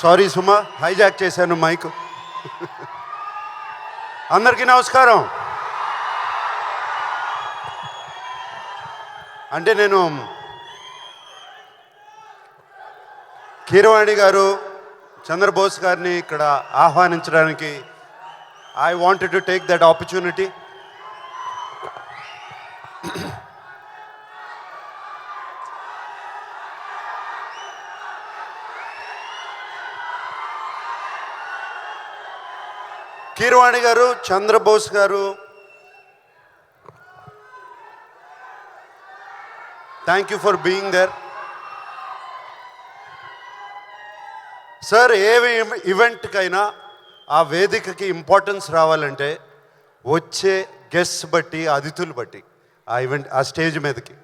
Sorry సుమా hijack చేశాను mic. అందరికీ నమస్కారం. అంటే నేను కీరవాణి గారు చంద్రబోస్ గారిని ఇక్కడ ఆహ్వానించడానికి I wanted to take that opportunity Keeravani garu Chandrabose garu. Thank you for being there sir ఏ ఈవెంట్కైనా ఆ వేదికకి ఇంపార్టెన్స్ రావాలంటే వచ్చే గెస్ట్ బట్టి అతిథులు బట్టి ఆ ఈవెంట్ ఆ స్టేజ్ మీదకి.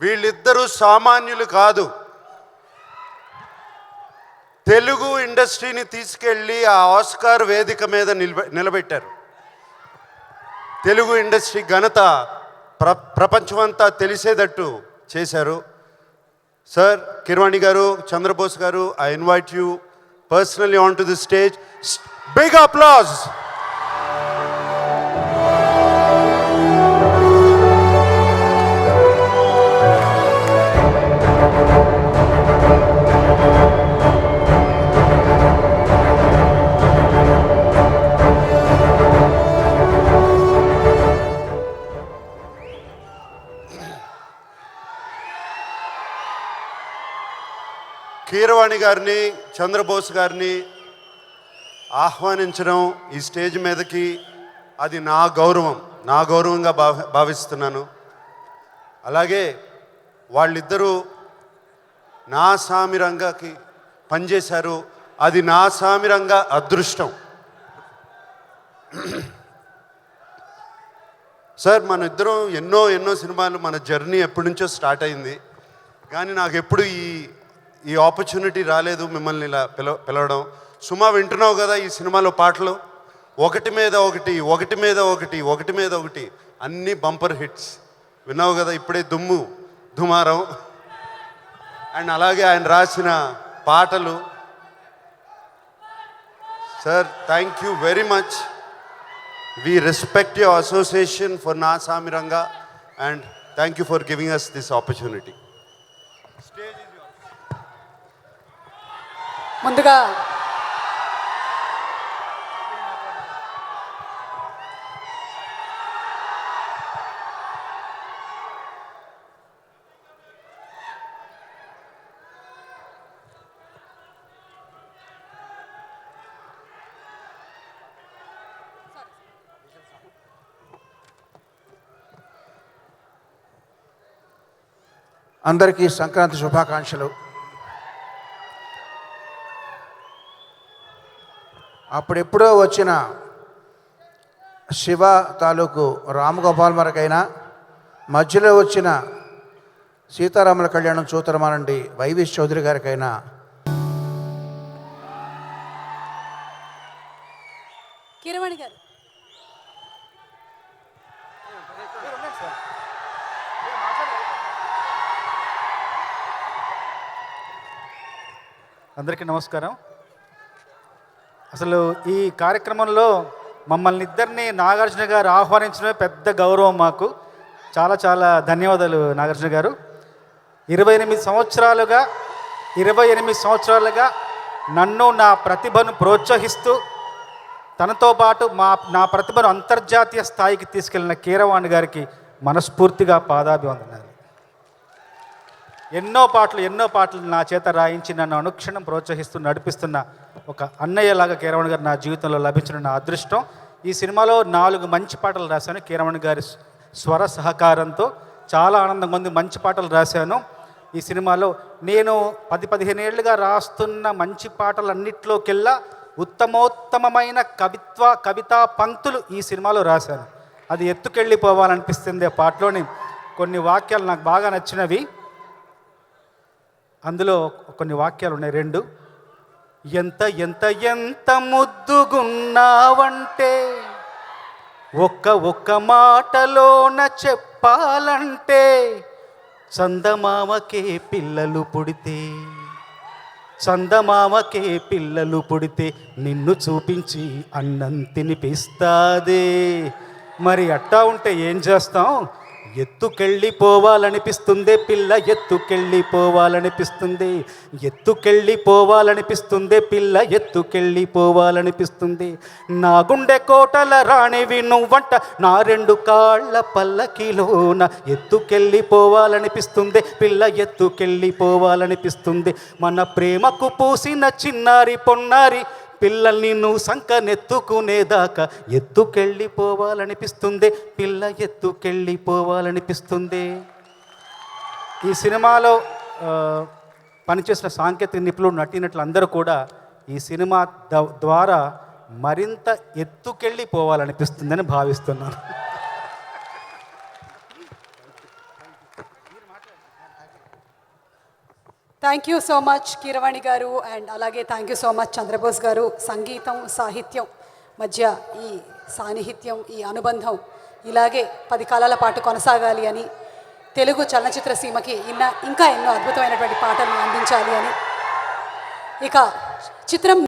వీళ్ళిద్దరూ సామాన్యులు కాదు. తెలుగు ఇండస్ట్రీని తీసుకెళ్ళి ఆ ఆస్కార్ వేదిక మీద నిలబె నిలబెట్టారు. తెలుగు ఇండస్ట్రీ ఘనత ప్ర ప్రపంచమంతా తెలిసేటట్టు చేశారు. Sir Keeravani garu Chandrabose garu I invite you personally on to the stage. Big applause Keeravani గారిని చంద్రబోస్ గారిని ఆహ్వానించడం ఈ స్టేజ్ మీదకి అది నా గౌరవం. నా గౌరవంగా భావ భావిస్తున్నాను. అలాగే వాళ్ళిద్దరూ నా సామిరంగకి పనిచేశారు. అది నా సామిరంగ అదృష్టం. సార్ మన ఇద్దరం ఎన్నో ఎన్నో సినిమాలు మన జర్నీ ఎప్పటి నుంచో స్టార్ట్ అయింది. కానీ నాకు ఎప్పుడు ఈ ఈ ఆపర్చునిటీ రాలేదు మిమ్మల్ని ఇలా పిలవ పిలవడం. సుమా వింటున్నావు కదా ఈ సినిమాలో పాటలు? ఒకటి మీద ఒకటి ఒకటి మీద ఒకటి ఒకటి మీద ఒకటి అన్ని బంపర్ హిట్స్. విన్నావు కదా ఇప్పుడే దుమ్ము దుమారం. అండ్ అలాగే ఆయన రాసిన పాటలు. Sir thank you very much we respect your association for Naa Saamiranga and thank you for giving us this opportunity ముందుగా అందరికీ సంక్రాంతి శుభాకాంక్షలు. అప్పుడెప్పుడో వచ్చిన శివ తాలూకు రామగోపాల్ మరకైనా మధ్యలో వచ్చిన సీతారాముల కళ్యాణం చూతరమానండి వైవిస్ చౌదరి గారికైనా గారు. అందరికీ నమస్కారం. అసలు ఈ కార్యక్రమంలో మమ్మల్ని ఇద్దరిని నాగార్జున గారు ఆహ్వానించడమే పెద్ద గౌరవం మాకు. చాలా చాలా ధన్యవాదాలు నాగార్జున గారు. ఇరవై ఎనిమిది సంవత్సరాలుగా ఇరవై ఎనిమిది సంవత్సరాలుగా నన్ను నా ప్రతిభను ప్రోత్సహిస్తూ తనతో పాటు మా నా ప్రతిభను అంతర్జాతీయ స్థాయికి తీసుకెళ్ళిన కీరవాణి గారికి మనస్ఫూర్తిగా పాదాభివందనాలు. ఎన్నో పాటలు ఎన్నో పాటలు నా చేత రాయించి నన్ను అనుక్షణం ప్రోత్సహిస్తూ నడిపిస్తున్న ఒక అన్నయ్యలాగా కీరవణ్ గారు నా జీవితంలో లభించిన నా అదృష్టం. ఈ సినిమాలో నాలుగు మంచి పాటలు రాశాను. కీరవణ్ గారి స్వర సహకారంతో చాలా ఆనందంగా ఉంది మంచి పాటలు రాశాను. ఈ సినిమాలో నేను పది పదిహేను ఏళ్ళుగా రాస్తున్న మంచి పాటలన్నిట్లోకెల్లా ఉత్తమోత్తమమైన కవిత్వ కవితా పంక్తులు ఈ సినిమాలో రాశాను. అది ఎత్తుకెళ్ళిపోవాలనిపిస్తుంది ఆ పాటలోని కొన్ని వాక్యాలు నాకు బాగా నచ్చినవి. అందులో కొన్ని వాక్యాలు ఉన్నాయి రెండు ఎంత ఎంత ఎంత ముద్దుగున్నావంటే ఒక్క ఒక్క మాటలోన చెప్పాలంటే చందమామకే పిల్లలు పుడితే చందమామకే పిల్లలు పుడితే నిన్ను చూపించి అన్నం తినిపిస్తాదే. మరి అట్టా ఉంటే ఏం చేస్తాం? ఎత్తుకెళ్ళిపోవాలనిపిస్తుంది పిల్ల ఎత్తుకెళ్ళిపోవాలనిపిస్తుంది. ఎత్తుకెళ్ళిపోవాలనిపిస్తుంది పిల్ల ఎత్తుకెళ్ళిపోవాలనిపిస్తుంది. నా గుండె కోటల రాణివి నువ్వంట నా రెండు కాళ్ళ పల్లకిలోన ఎత్తుకెళ్ళిపోవాలనిపిస్తుంది పిల్ల ఎత్తుకెళ్ళిపోవాలనిపిస్తుంది. మన ప్రేమకు పూసిన చిన్నారి పొన్నారి పిల్లల్ని నువ్వు సంకనెత్తుకునేదాకా ఎత్తుకెళ్ళిపోవాలనిపిస్తుంది. పిల్ల ఎత్తుకెళ్ళిపోవాలనిపిస్తుంది. ఈ సినిమాలో పనిచేసిన సాంకేతిక నిపుణులు నటినట్లు అందరూ కూడా ఈ సినిమా ద- ద్వారా మరింత ఎత్తుకెళ్ళిపోవాలనిపిస్తుందని భావిస్తున్నాను. Thank you so much Keeravani garu and అలాగే thank you so much Chandrabose garu సంగీతం సాహిత్యం మధ్య ఈ సాన్నిహిత్యం ఈ అనుబంధం ఇలాగే పది కాలాల పాటు కొనసాగాలి అని తెలుగు చలనచిత్ర సీమకి ఇన్న ఇంకా ఎన్నో అద్భుతమైనటువంటి పాటలు అందించాలి అని ఇక చిత్రం